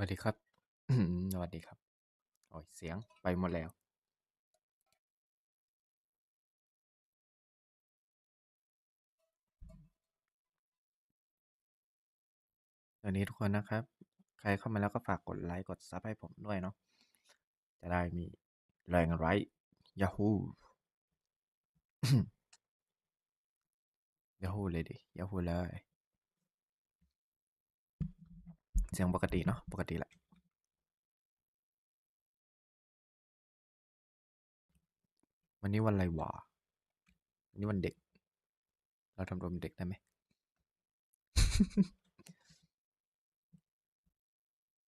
สวัสดีครับ สวัสดีครับ โอ้ย เสียงไปหมดแล้ว สวัสดีทุกคนนะครับ ใครเข้ามาแล้วก็ฝากกดไลค์ กดซับให้ผมด้วยเนาะ จะได้มีแรงไลค์ยาฮูยาฮูเลยดิยาฮูเลย เสียงปกติเนาะปกติแหละวันนี้วันอะไรวะวันนี้วันเด็ก เราทำรวมเด็กได้ไหม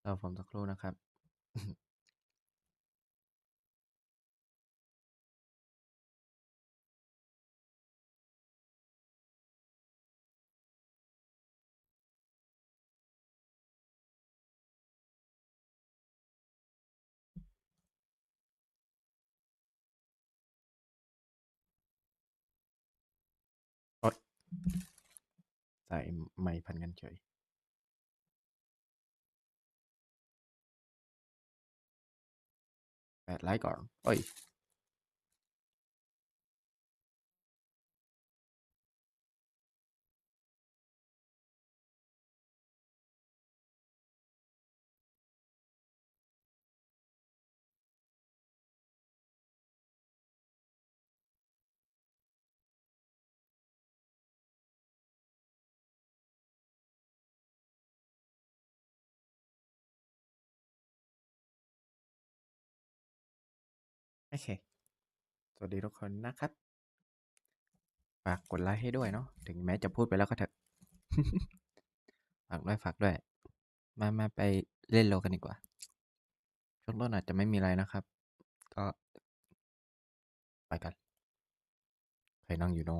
เรอผมสักครู่นะครับ ใส่ไมค์พันกั เค สวัสดีทุกคนนะครับ ฝากกดไลค์ให้ด้วยเนาะ ถึงแม้จะพูดไปแล้วก็เถอะ ฝากด้วยฝากด้วย มามาไปเล่นโลกันดีกว่า ช่วงต้นอาจจะไม่มีอะไรนะครับ ก็ ไปกันใครนั่งอยู่โน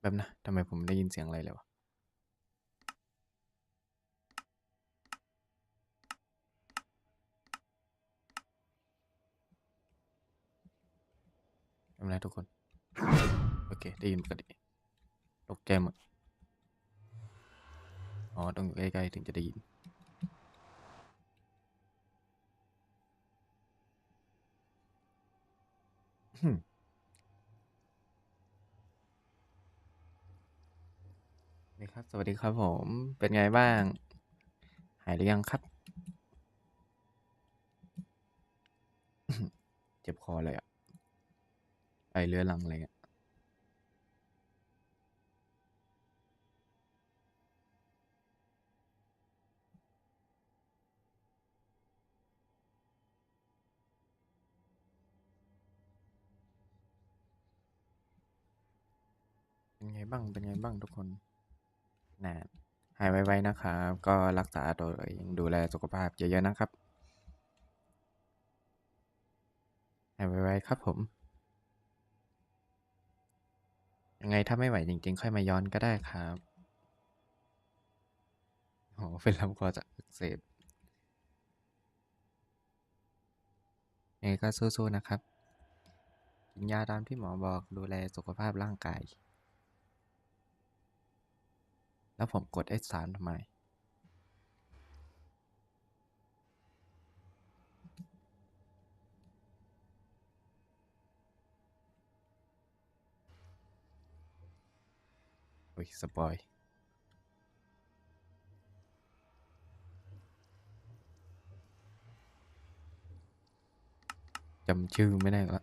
แบบนะทำไมผมได้ยินเสียงอะไรเลยวะ ทำไรทุกคน โอเค ได้ยินปกติตกใจหมด อ๋อ ต้องอยู่ใกล้ๆถึงจะได้ยิน นี่ครับ สวัสดีครับผม เป็นไงบ้าง หายหรือยังครับ เจ็บคอเลยอะ ไอเรื้อรังอะไรเงี้ยเป็นไงบ้าง เป็นไงบ้างทุกคนนะหายไวๆนะครับ ก็รักษาตัวเองดูแลสุขภาพเยอะๆนะครับหายไวๆครับผม ยังไงถ้าไม่ไหวจริง ๆ ค่อยมาย้อนก็ได้ครับโอ้เป็นลำคอจากอักเสบยังไงก็สู้ๆนะครับ กินยาตามที่หมอบอกดูแลสุขภาพร่างกาย แล้วผมกด S3 ทำไม ยสปอยจำชื่อไม่ได้ละ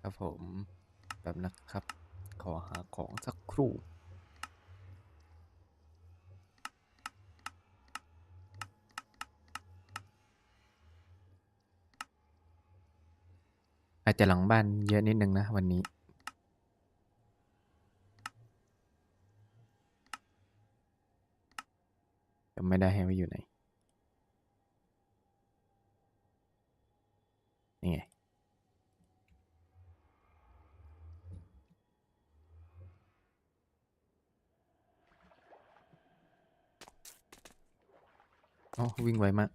ครับผมแบบนะครับ ขอหาของสักครู่ อาจจะหลังบ้านเยอะนิดนึงนะวันนี้ จำไม่ได้ให้ว่าอยู่ไหน นี่ไง อ๋อ วิ่งไวมาก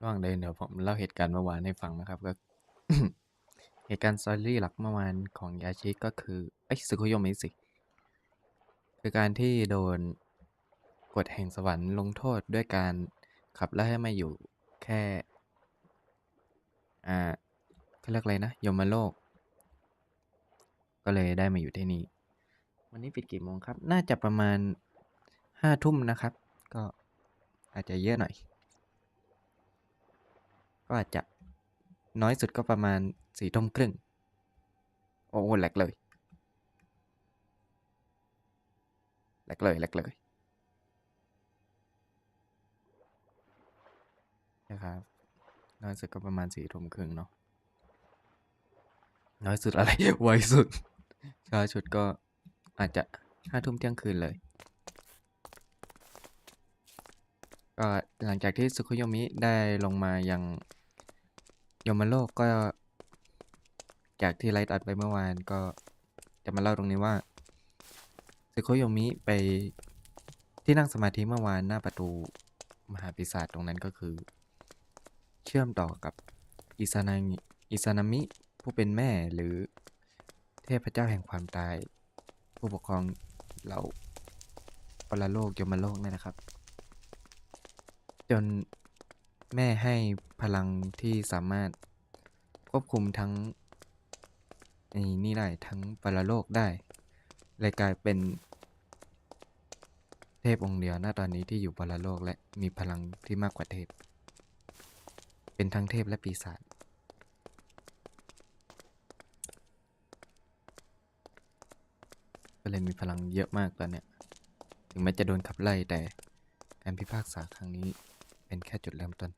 ระหว่างเดินเดี๋ยวผมเล่าเหตุการณ์เมื่อวานให้ฟังนะครับก็ เหตุการณ์สตอรี่หลักเมื่อวานของยาชิก็คือไอ้ยสึคุโยมิสิคือการที่โดนกฎแห่งสวรรค์ลงโทษด้วยการขับไล่ให้มาอยู่แค่ อ่าเขาเรียกอะไรนะยมโลก ก็เลยได้มาอยู่ที่นี่ วันนี้ปิดกี่โมงครับ น่าจะประมาณห้าทุ่มนะครับ ก็อาจจะเยอะหน่อย ก็อาจจะน้อยสุดก็ประมาณสี่ทุ่มครึ่ง โอ้แหลกเลยแหลกเลยแหลกเลยนะครับน้อยสุดก็ประมาณสี่ทุ่มครึ่งเนาะน้อยสุดอะไรไวสุดช้าสุดก็อาจจะห้าทุ่มเที่ยงคืนเลยก็หลังจากที่สุคุโยมิได้ลงมายัง ยมโลกก็ จากที่ไลฟ์ตัดไปเมื่อวานก็จะมาเล่าตรงนี้ว่าสุคโยมิไปที่นั่งสมาธิเมื่อวานหน้าประตูมหาปีศาจตรงนั้นก็คือ เชื่อมต่อกับอิซานางิอิซานามิ ผู้เป็นแม่หรือเทพเจ้าแห่งความตาย ผู้ปกครองเหล่าปรโลกยมโลกนี่นะครับ จน แม่ให้พลังที่สามารถควบคุมทั้งไอ้นี่ได้ทั้งปรโลกได้เลยกลายเป็น เทพองค์เดียวณตอนนี้ที่อยู่ปรโลกและมีพลังที่มากกว่าเทพ เป็นทั้งเทพและปีศาจก็เลยมีพลังเยอะมากตอนเนี้ยถึงแม้จะโดนขับไล่แต่การพิพากษาครั้งนี้ เป็นแค่จุดเริ่มต้น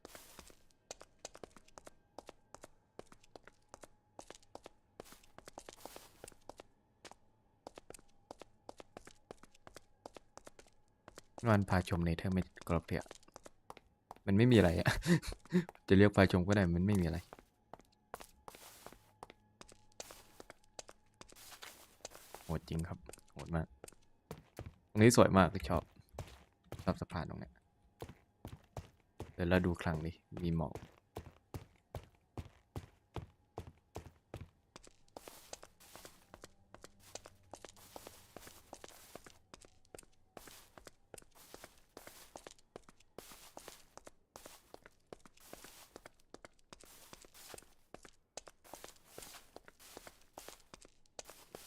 วันพาชมในเทอร์ไม่กรอบเดียมันไม่มีอะไรอะ จะเรียกพาชมก็ได้ มันไม่มีอะไรโหดจริงครับโหดมากตรงนี้สวยมากชอบชอบสะพานตรงเนี้ย ดี๋ยวเราดูครั้งนี้มีหมอก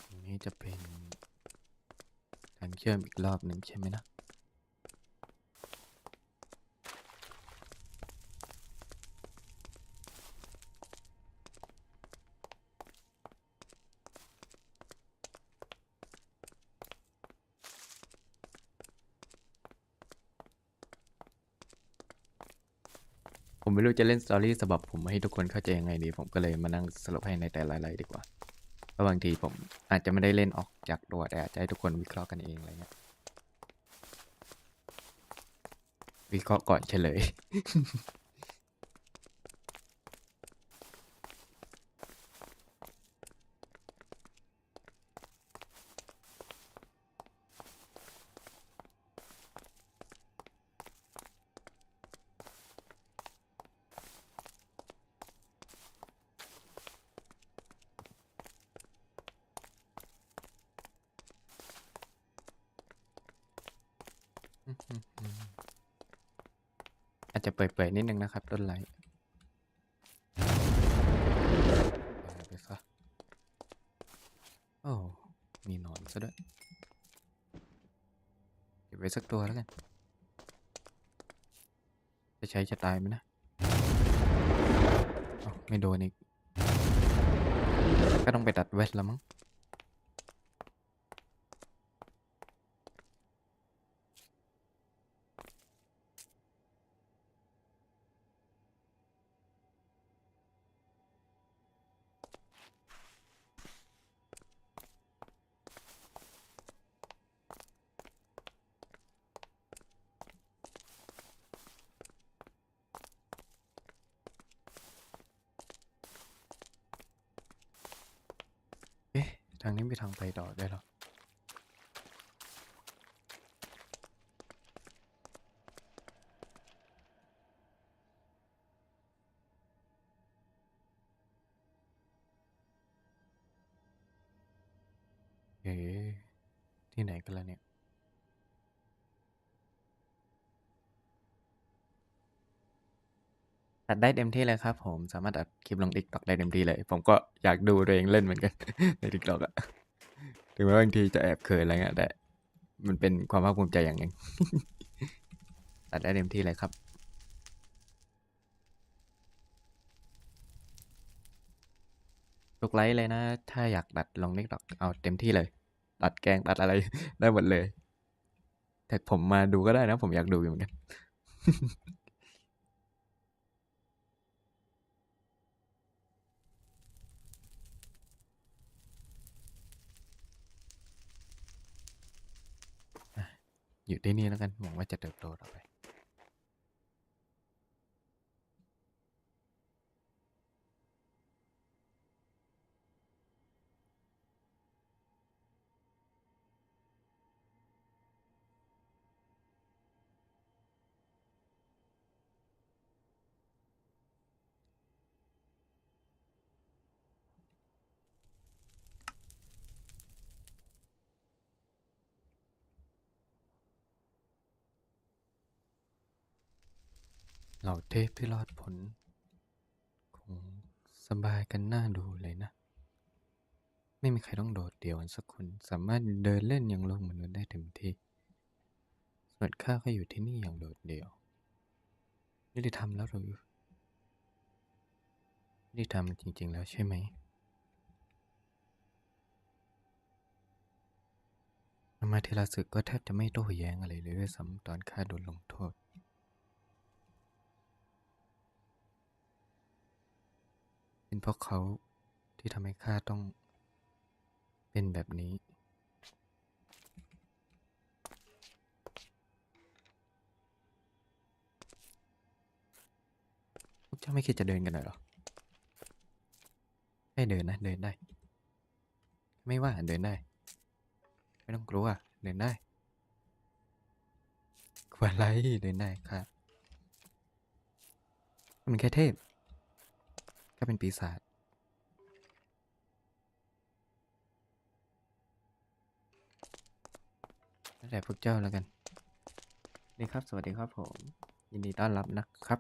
ตรงนี้จะเป็นทางเชื่อมอีกรอบหนึ่งใช่ไหมนะ จะเล่นสตอรี่สำหรับผมให้ทุกคนเข้าใจยังไงดี ผมก็เลยมานั่งสรุปให้ในแต่ละรายดีกว่าเพราะบางทีผมอาจจะไม่ได้เล่นออกจากตัวแต่อาจจะให้ทุกคนวิเคราะห์กันเองอะไรเงี้ยวิเคราะห์ก่อนเฉลย อาจจะเปื่อยๆนิดนึงนะครับ ต้นไลท์เอาไปซะโอ้ มีหนอนซะด้วย เก็บไว้สักตัวแล้วกัน จะใช้จะตายไหมนะ ไม่โดนอีก ก็ต้องไปตัดเวทแล้วมั้ง เอ๊ะ ทางนี้มีทางไปต่อได้เหรอ อ เอ๋ที่ไหนกันล่ะเนี่ย ตัดได้เต็มที่เลยครับผมสามารถอัดคลิปลง TikTok ได้เต็มที่เลย ผมก็อยากดูตัวเองเล่นเหมือนกัน ใน TikTok อะถึงแม้บางทีจะแอบเขินอะไรเงี้ยแต่มันเป็นความภาคภูมิใจอย่างหนึ่งตัดได้เต็มที่เลยครับ ทุกไลฟ์เลยนะ ถ้าอยากตัดลอง TikTok เอาเต็มที่เลย ตัดแกงตัดอะไร ได้หมดเลยแท็กผมมาดูก็ได้นะ ผมอยากดูอยู่เหมือนกันอยู่ที่นี่แล้วกันหวังว่าจะเติบโตต่อไป เหล่าเทพที่รอดพ้นคงสบายกันน่าดูเลยนะ ไม่มีใครต้องโดดเดี่ยวกันสักคน สามารถเดินเล่นอย่างโลกมนุษย์ได้เต็มที่ ส่วนข้าก็อยู่ที่นี่อย่างโดดเดี่ยวยุติธรรมแล้วหรือยุติธรรมจริง ๆ แล้วใช่ไหมมาเทราสึกก็แทบจะไม่โต้แย้งอะไรเลยด้วยซ้ำตอนข้าโดนลงโทษ เป็นเพราะเขาที่ทำให้ข้าต้องเป็นแบบนี้ พวกเจ้าไม่คิดจะเดินกันหน่อยหรอให้เดินนะ เดินได้ ไม่ว่าเดินได้ ไม่ต้องกลัว เดินได้กลัวอะไรเดินได้ค่ะก็เป็นแค่เทพ ก็เป็นปีศาจนั่นแหละพวกเจ้าแล้วกัน นี่ครับ สวัสดีครับผม ยินดีต้อนรับนะครับ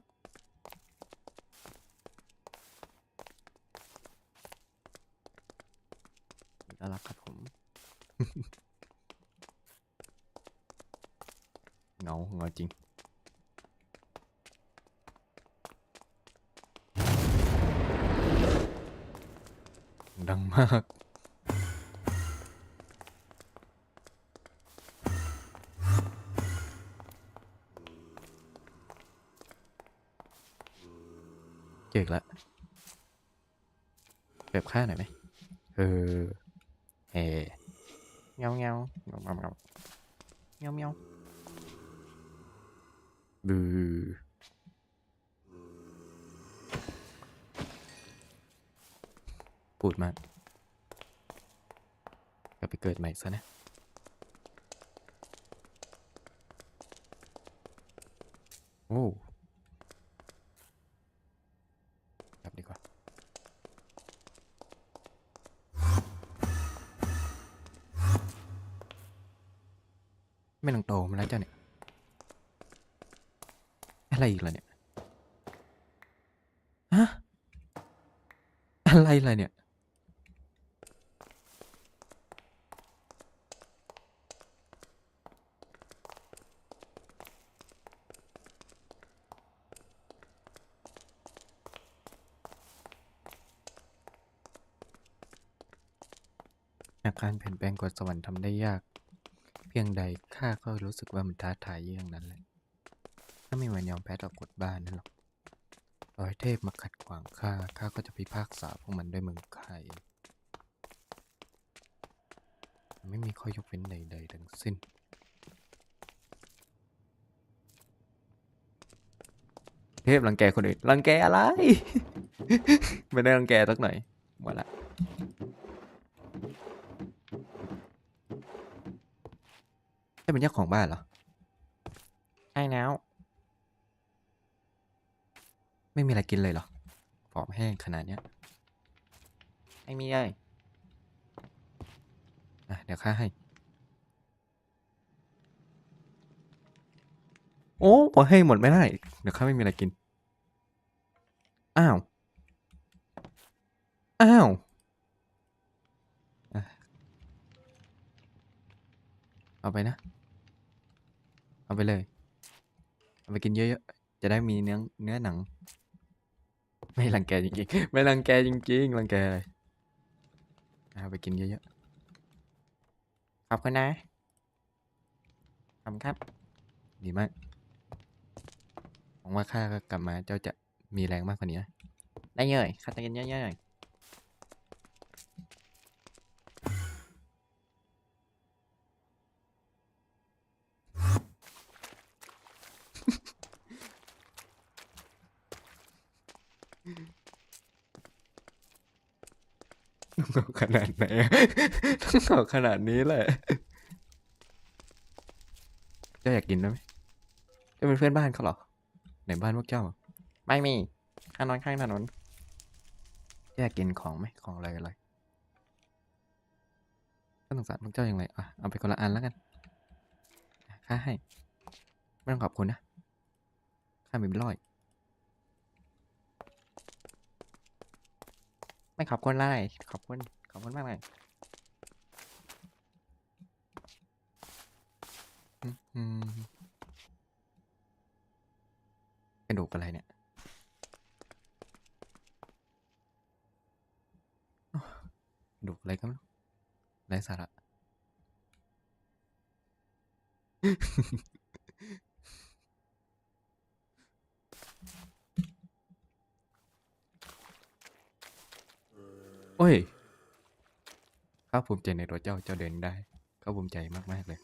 ยินดีต้อนรับครับผมเหงาเหงาจริง ดังมากเจออกแล้วแบบค่าหน่อยไหมเออเอเงาเงาเงาเงาเงาเงาเงาบู พูดมากกลับไปเกิดใหม่ซะนะ โอ้กลับดีกว่า ไม่ต้องโตมาแล้วเจ้าเนี่ย อะไรอีกล่ะเนี่ย ฮะ อะไรล่ะเนี่ย การเปลี่ยนแปลงกฎสวรรค์ทำได้ยาก เพียงใดข้าก็รู้สึกว่ามันท้าทายเยี่ยงนั้นแหละถ้าไม่มันยอมแพ้ต่อกฎบ้านนั่นหรอกต่อให้เทพมาขัดขวางข้าข้าก็จะพิพากษาพวกมันด้วยมือข้าเองไม่มีข้อยกเว้นใดๆทั้งสิ้นเทพรังแกคนอื่นรังแกอะไร ไม่ได้รังแกสักหน่อยหมดละ ได้เป็นเจ้าของบ้านเหรอ ใช่แล้ว ไม่มีอะไรกินเลยเหรอผอมแห้งขนาดเนี้ย ไม่มีเลยอะเดี๋ยวข้าให้ โอ้พอให้หมดไม่ได้ เดี๋ยวข้าไม่มีอะไรกิน อ้าว อ้าวอะเอาไปนะ เอาไปเลย เอาไปกินเยอะๆ จะได้มีเนื้อเนื้อหนัง ไม่รังแกจริงๆ ไม่รังแกจริงๆ รังแกอะไรเอาไปกินเยอะๆ ขอบคุณนะขอบคุณครับ ดีมาก หวังว่าข้าก็กลับมาเจ้าจะมีแรงมากกว่านี้นะ ได้เยข้าจะกินเยอะๆ ต้องเอาขนาดไหน ต้องเอาขนาดนี้แหละเจ้าอยากกินไหมเจ้าเป็นเพื่อนบ้านเขาเหรอไหนบ้านพวกเจ้า ไม่มีข้านอนข้างถนนเจ้าอยากกินของไหมของอะไรอะไรก็สงสารพวกเจ้าอย่างไรอะเอาไปคนละอันแล้วกันข้าให้ ไม่ต้องขอบคุณนะข้ามีเป็นร้อย ไม่ขอบคุณเลยขอบคุณขอบคุณมากเลยกระดูกอะไรเนี่ยกระดูกอะไรก็ไม่รู้ไรสาระ อ้ยข้าภูมิใจในตัวเจ้าเจ้าเดินได้ข้าภูมิใจมากๆเลย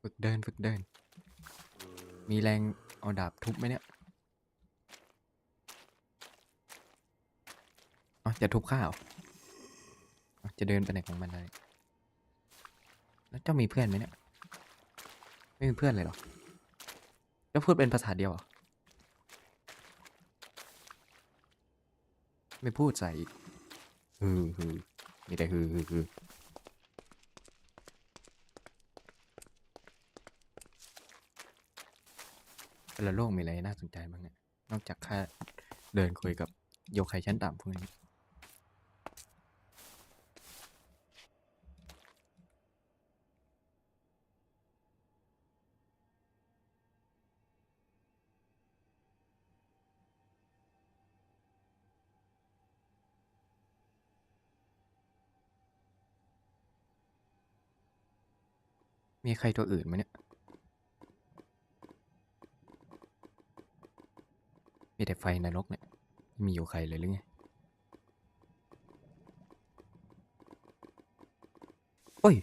ฝึกเดินฝึกเดิน มีแรงเอาดาบทุบไหมเนี่ยอ๋อจะทุบข้าเหรออ๋อจะเดินไปไหนของมันเลยแล้วเจ้ามีเพื่อนไหมเนี่ย ไม่มีเพื่อนเลยเหรอเจ้าพูดเป็นภาษาเดียวเหรอ ไม่พูดใส่อีกฮือฮือมีแต่ฮือฮือฮือแต่ละโลกมีอะไรน่าสนใจบ้างเนี่ย นอกจากแค่เดินคุยกับโยคัยชั้นต่ำพวกนี้ มีใครตัวอื่นไหมเนี่ย มีแต่ไฟนรกเนี่ยไม่มีอยู่ใครเลยหรือไง โอ้ย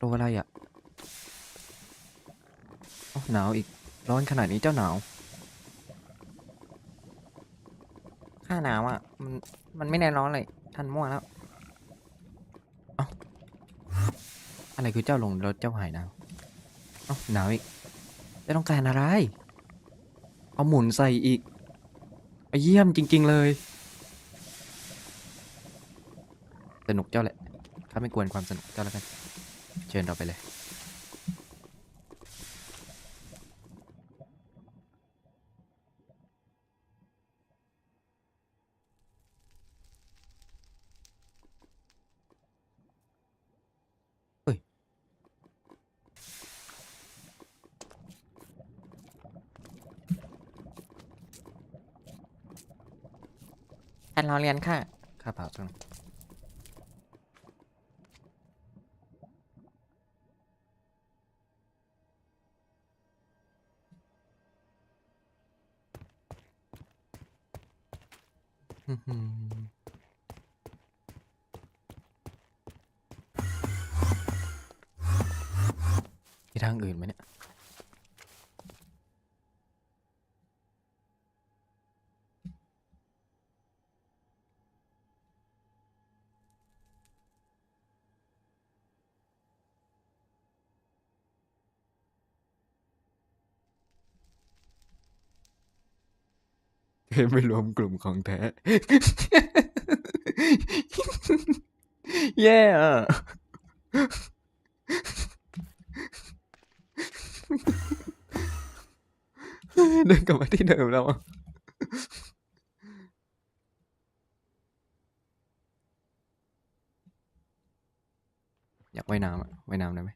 ตัวอะไรอะ่ะอ้าวหนาวอีก ร้อนขนาดนี้เจ้าหนาว ข้าหนาวอะ่ะ มัน มันไม่แน่ร้อนเลย ท่านมั่วแล้ว เอ้า อะไรคือเจ้าลงรถเจ้าหายหนาวเอ้าหนาวอีกจะต้องการอะไร เอาหมุนใส่อีกไอเยี่ยมจริง ๆเลย สนุกเจ้าแหละข้าไม่กวนความสนุกเจ้าแล้วกัน เชิญเราไปเลย เฮ้ย ท่านรอ เรียนค่ะข้าเปล่าตรงนั้นอื้อหือมีทางอื่นไหมเนี่ย ไม่รวมกลุ่มของแท้ แย่อะเดินกลับมาที่เดิมแล้วอยากว่ายน้ำอะว่ายน้ำได้ไหม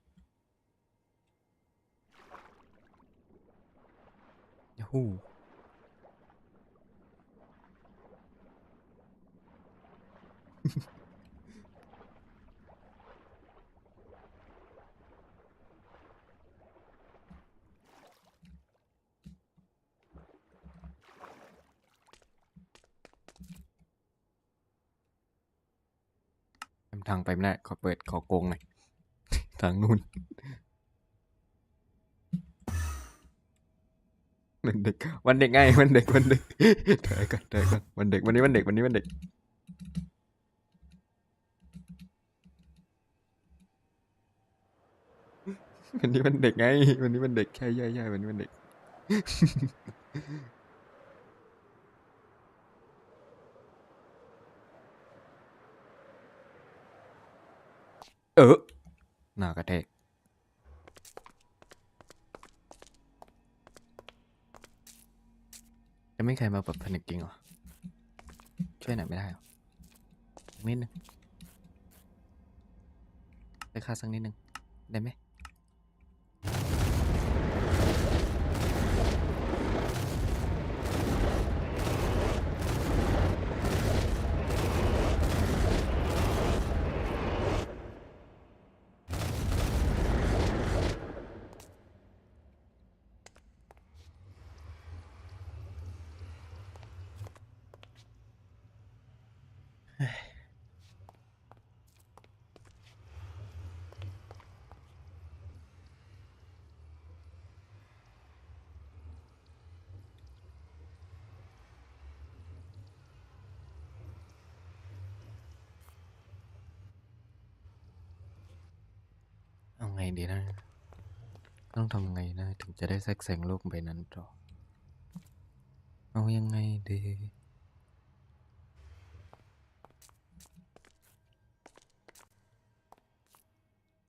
ยาฮู ทางไปไม่ได้ ขอเปิดขอโกงหน่อย ทางนู้นวันเด็ก วันเด็กไงวันเด็กวันเด็กเถอยก่อนเถอยก่อนวันเด็กวันนี้วันเด็กวันนี้วันเด็กวันนี้วันเด็กไง วันนี้วันเด็กใช่ใช่ใช่วันนี้วันเด็ก เออหน้ากระแทกจะไม่ใครมาแบบผนึกจริงเหรอ ช่วยหน่อยไม่ได้เหรอนิดนึงได้ค่าสักนิดนึง ได้ไหม ไงดีนะ ต้องทำไงนะ ถึงจะได้แทรกแซงโลกใบนั้นต่อ เอายังไงดี